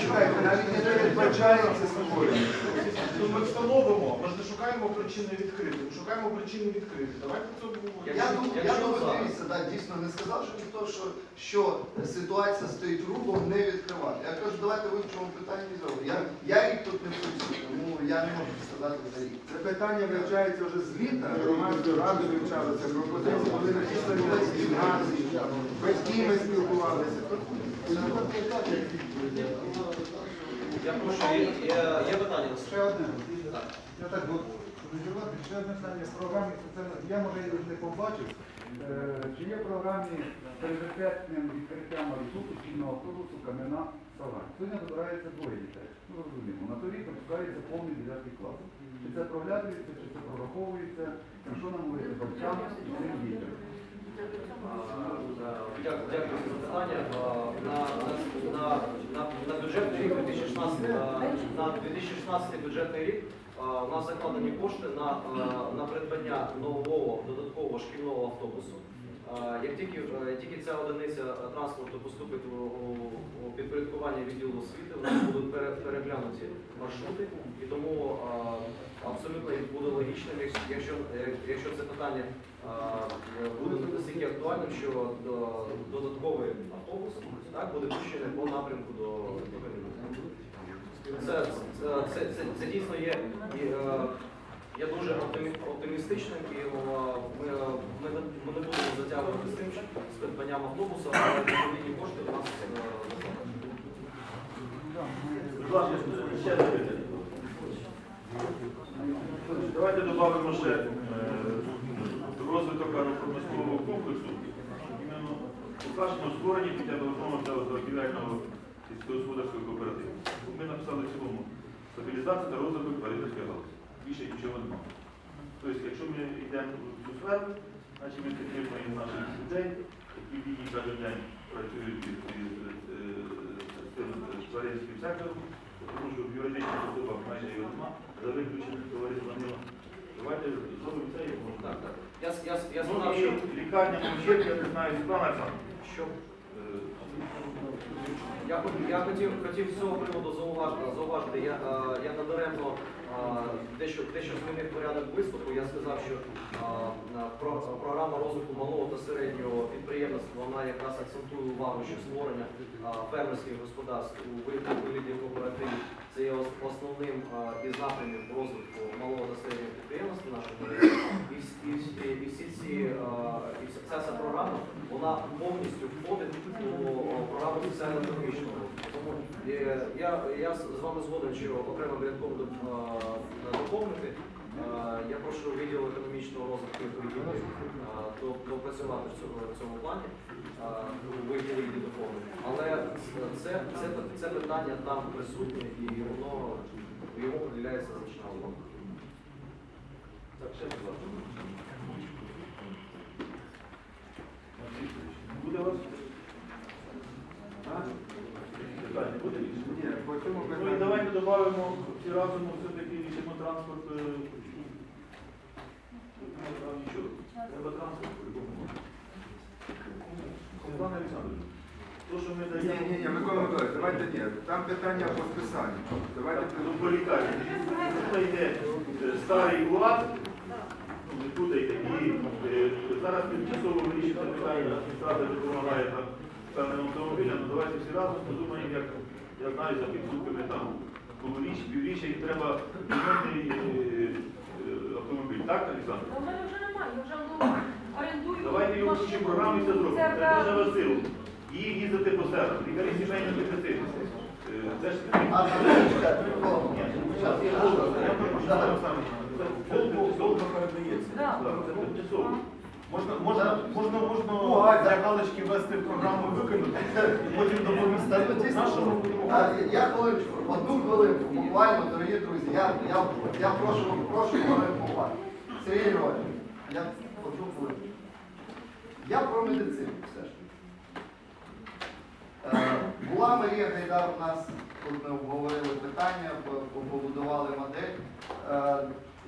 Чекайте, навіть не створення. Ну, ми встановимо, ми ж не шукаємо причини відкрити, ми шукаємо причини відкрити. Давайте це обговоримо. Я думаю, я думаю, дивіться, да, дійсно не сказав, що ніхто, що, що ситуація стоїть рубом не відкривати. Я кажу, давайте вивчимо питання і зробимо. Я, я рік тут не працюю, тому я не можу сказати за рік. Це питання вивчається вже з літа, громадською радою вивчалося, пропозиції були надіслані на гімназії, батьками спілкувалися. Я прошу, є, питання? Ще одне. Я так розірвати. Ще одне питання в програмі. Я може не побачив. Е, Чи є в програмі пріоритетним відкриття маршруту чинного автобусу Кам'яна Савань? Сьогодні добирається двоє дітей. Ну розуміємо. На торік випускається повний 9 клас. Чи це проглядається, чи це прораховується? Що нам говорити батькам і цим дітям? Дякую за запитання. На, бюджетний рік 2016, е, на 2016 бюджетний рік е, у нас закладені кошти на, е, на придбання нового додаткового шкільного автобусу. Як тільки, е, тільки ця одиниця транспорту поступить у, підпорядкування відділу освіти, нас будуть пере- переглянуті маршрути, і тому е, абсолютно буде логічним, якщо- якщо, е, це питання буде настільки актуальним, що до- додатковий автобус так, буде пущений по напрямку до, Кам'янки. Це, це, це, це, це дійсно є. І, я дуже оптимі- оптимістичним і е, ми, е, ми, ми не будемо затягувати з тим, з придбанням автобуса, але відповідні кошти у нас е. Давайте додамо ще е, розвиток агропромислового комплексу. Іменно покажемо створення хоча б одного торгівельного сільськогосподарського кооперативу. Ми написали в цілому стабілізація та розвиток тваринницької галузі. Тобто, якщо ми йдемо в цю сферу, значить ми підтримуємо наших людей, які в лінії кожен день працюють з тваринським сектором, тому що в юридичних особах майже його нема, за виключенням товариства Нива. Давайте зробимо це як можна. Я, я, я сказав, і що, лікарня Мовчек, я не знаю, Світлана Олександровна. що Е, Я, хот- я хотів, хотів з цього приводу зауважити, зауважити. Я, е, я надаремно е, дещо, дещо змінив порядок виступу. Я сказав, що е, про, програма розвитку малого та середнього підприємництва вона якраз акцентує увагу, що створення фермерських господарств у вигляді кооперативів це є основним із напрямів розвитку малого та середнього. І, і, і всі ці е, і вся ця програма вона повністю входить у о, програму соціально-економічного е, я, я з вами згоден, що окремо врядково е, доповнити. Е, Я прошу відділ економічного розвитку і торгівлі е, допрацювати в цьому, плані е, у вигляді доповнення. Але це, це, це питання там присутнє і воно йому приділяється значна увага. Так, ще будь. У вас? А? Питання буде? Ні, по цьому Ну і питанню. давайте додамо всі разом все-таки рішимо транспорт. е, ну, там нічого. Треба транспорт по-любому. Світлана Олександровна, то, що ми Ні, даємо... ні, ні, Микола Миколаївич, давайте ні. Там питання по списанню. Давайте Ну, по лікарні. Тут йде е, старий УАЗ, ну, не путайте, і е, зараз тимчасово вирішується питання, адміністрація допомагає там певним автомобілям, ну давайте всі разом подумаємо, як, я знаю, за підсумками там річ, півріччя, і треба міняти е, е, автомобіль. Так, Олександр? У мене вже немає, я вже орендую. Давайте його включимо програму і це зробимо. Це Це дуже важливо. І їздити по селах. Лікарі медицини. Е, Це ж це я щас, прошу, що там саме. Долго передається. Можна, можна, можна, можна для галочки ввести в програму і виконати, потім доповнити. На що ми будемо А, Я хвилиночку, одну хвилинку, буквально, дорогі друзі, я, я, я прошу, прошу хвилинку уваги. Сергій Григорович, я одну хвилинку. Я про медицину все ж таки. Е, Була Марія Гайдар у нас, тут ми обговорили питання, побудували модель. Е,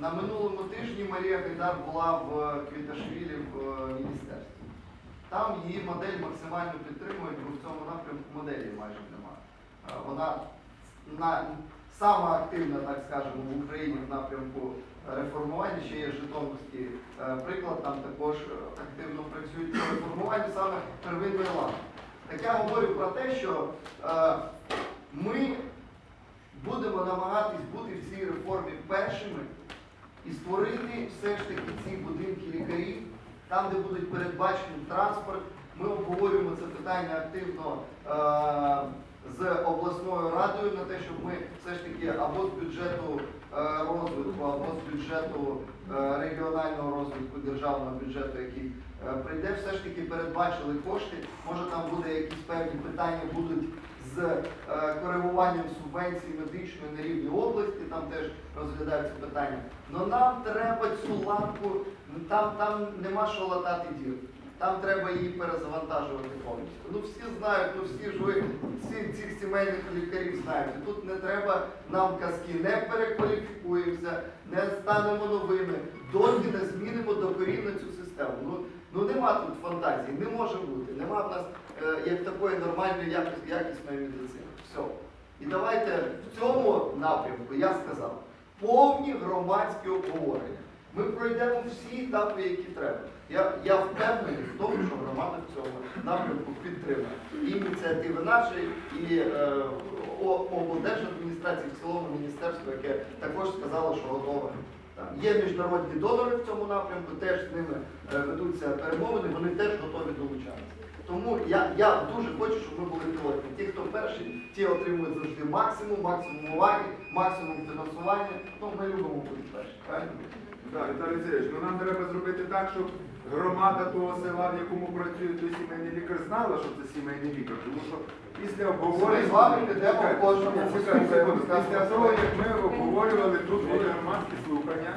На минулому тижні Марія Гайдар була в Квіташвілі в е, міністерстві. Там її модель максимально підтримують, бо в цьому напрямку моделі майже немає. вона на, сама активна, так скажемо, в Україні в напрямку реформування, ще є Житомирський е, приклад, там також е, активно працюють по реформуванню саме первинної влади. Так я говорю про те, що е, ми будемо намагатись бути в цій реформі першими і створити все ж таки ці будинки лікарів, там, де будуть передбачені транспорт. Ми обговорюємо це питання активно е, з обласною радою на те, щоб ми все ж таки або з бюджету е, розвитку, або з бюджету е, регіонального розвитку державного бюджету, який е, прийде, все ж таки передбачили кошти. Може там буде якісь певні питання будуть з е, коригуванням субвенцій медичної на рівні області, там теж розглядаються питання. Но нам треба цю ланку, там, там нема що латати дір. Там треба її перезавантажувати повністю. Ну всі знають, ну всі ж ви всі цих сімейних лікарів знаєте. Тут не треба нам казки, не перекваліфікуємося, не станемо новими, доки не змінимо докорінно цю систему. Ну, ну нема тут фантазії, не може бути. Нема в нас як такої нормальної якіс- якісної медицини. Все. І давайте в цьому напрямку, я сказав, повні громадські обговорення. Ми пройдемо всі етапи, які треба. Я, я впевнений в тому, що громада в цьому напрямку підтримує. Ініціативи нашої, і е, облдержадміністрації, в цілому міністерство, яке також сказало, що готове. Є міжнародні донори в цьому напрямку, теж з ними е, ведуться перемовини, вони теж готові долучатися. Тому я, я дуже хочу, щоб ми були пілотні. Ті, хто перші, ті отримують завжди максимум, максимум уваги, максимум фінансування. Ну, ми любимо бути перші, правильно? Так, Віталій Сергійович, ну нам треба зробити так, щоб громада того села, в якому працює той сімейний лікар, знала, що це сімейний лікар. Тому що після обговорення... З вами підемо в кожному секунду. Після того, як ми обговорювали тут були громадські слухання,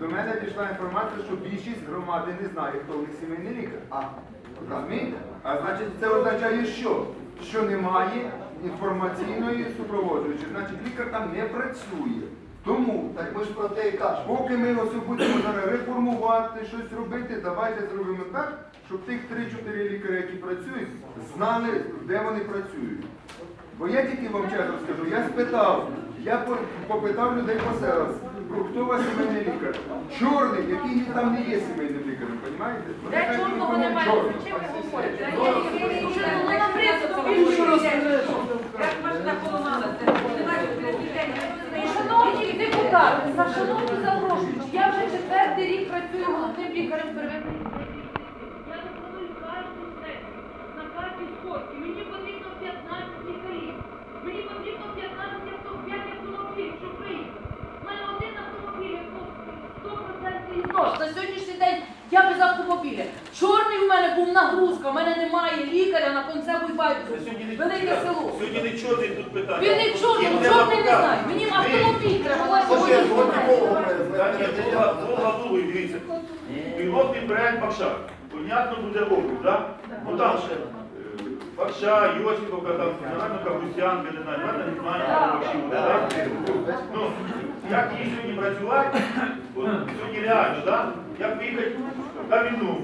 до мене дійшла інформація, що більшість громади не знає, хто в них сімейний лікар. А, Розумієте? А значить, це означає що? Що немає інформаційної супроводжуючої. Значить, лікар там не працює. Тому так ми ж про те і кажемо. Поки ми ось будемо зараз реформувати, щось робити, давайте зробимо так, щоб тих 3-4 лікарі, які працюють, знали, де вони працюють. Бо я тільки вам чесно скажу, я спитав, я попитав людей по селах, «Про хто у вас сімейний лікар? Чорний, який там не є сімейним лікарем, розумієте? Де чорного «Ну, немає, чорний». чим ви говорите? Ну, що розповідає. Як машина поламалася. Шановні депутати, за шановні запрошуючі, я вже четвертий рік працюю головним лікарем первинної Я пропоную кожну на кожній сходці. Мені потрібно 15 лікарів. Я без автомобіля. Чорний у мене був нагрузка, у мене немає лікаря на концеву і байку. Велике село. Сьогодні не чорний тут питання. Він не чорний, Їм треба чорний не знаю. Мені автомобіль треба. Я я Бога, Бога дивіться. Пілотний проект Бакша. Понятно буде округ, так? Ну там ще е, Бакша, Йосиповка, там, Капустянка, не знаю, наверно, не знаю, там Бакші буде, так? Ну, як їй сьогодні працювати, от, сьогодні реально, так? Як поїхати в Кам'яну,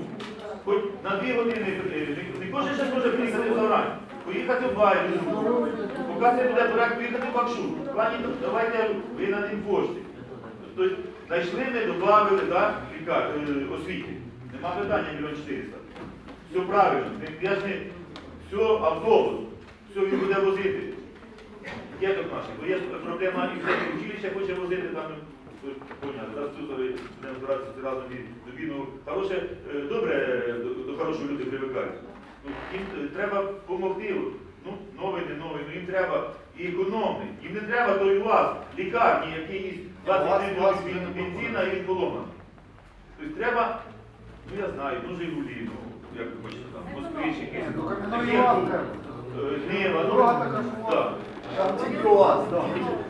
хоч на дві години, не- не кожен ще може приїхати в Заврань, поїхати в Байбі, поки це буде проект, поїхати в Бакшу. В плані, давайте ви на день кошти. Тобто знайшли, ми додали да, е, освіти. Нема питання мільйон 400. Все правильно. Я ж не все автобус, все він буде возити. Діток наших, бо є проблема і все училище хоче возити там. Разом і до війну. Хороше, е, добре до, до хорошого люди привикають. Ну, їм треба допомогти. Ну, новий, не новий, ну їм треба і економний. Їм не треба той вас, лікарні, 20 вас від не бензина і він поломаний. Тобто треба, ну я знаю, ну Жигулі, ну як ви хочете там, москвич якийсь. Ну, Кам'яної вас треба. е, Нива, ну, так. Там тільки у вас.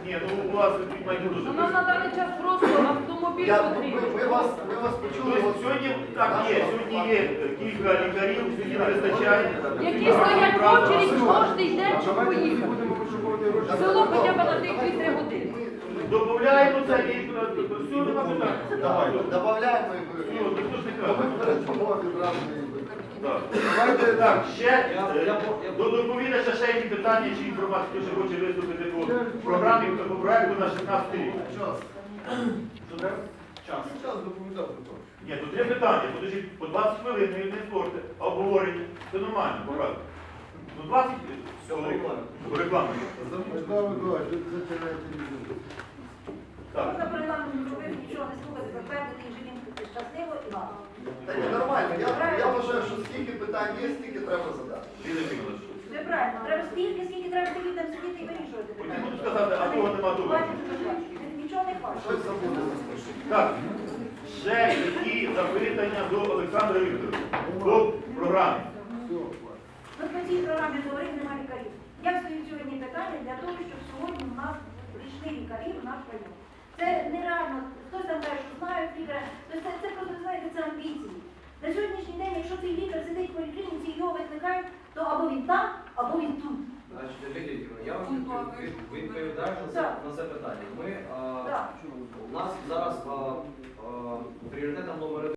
Ні, ну у вас тут майже дуже. Ну, Нам на даний час просто автомобіль Я, ми, потрібен. ми вас, ми вас почули. Тобто сьогодні так є, сьогодні є кілька лікарів, сьогодні не вистачає. Які стоять в очередь кожен день, щоб поїхати. Село хоча б на тих 2-3 години. Додаємо це і все нема питань. Давай, Добавляємо і ви. Все, ніхто ж не Бо Ми каже. передамо відразу. і ви. Так. Давайте Так, ще Я- е, по- я- до доповідача ще які питання чи інформація, хто ще хоче виступити по програмі по проекту на 16 рік. Час. Що треба? Час. Час доповідати. Ні, тут три питання, подожди, по 20 хвилин, не, не спорте, а обговорення. Це нормально, правда. Ну 20 Всього рекламі. по рекламі. Так. Можна про регламент не робити, нічого не слухати, затвердити інженерку щасливо і ладно. Та ні, нормально. Я, я вважаю, що скільки питань є, стільки треба задати. Ліна Миколаївна. Все правильно. Треба стільки, скільки треба тоді там сидіти і вирішувати. Потім буду сказати, а того нема того. Нічого не Щось забуде. Так, ще які запитання до Олександра Вікторовича по програмі. Ми по цій програмі говорили, немає лікарів. Я стою сьогодні питання для того, щоб сьогодні у нас прийшли лікарі в наш район. Це нереально. Хтось там каже, що знають лікаря. Тобто це, це. На сьогоднішній день, якщо цей лікар сидить в поліклініці, його викликають, то або він там, або він тут. Значить, Лілія, я вам відповідаю на це, питання. Ми, а, Так. у нас зараз а, а, пріоритетом номер